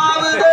நாலாவது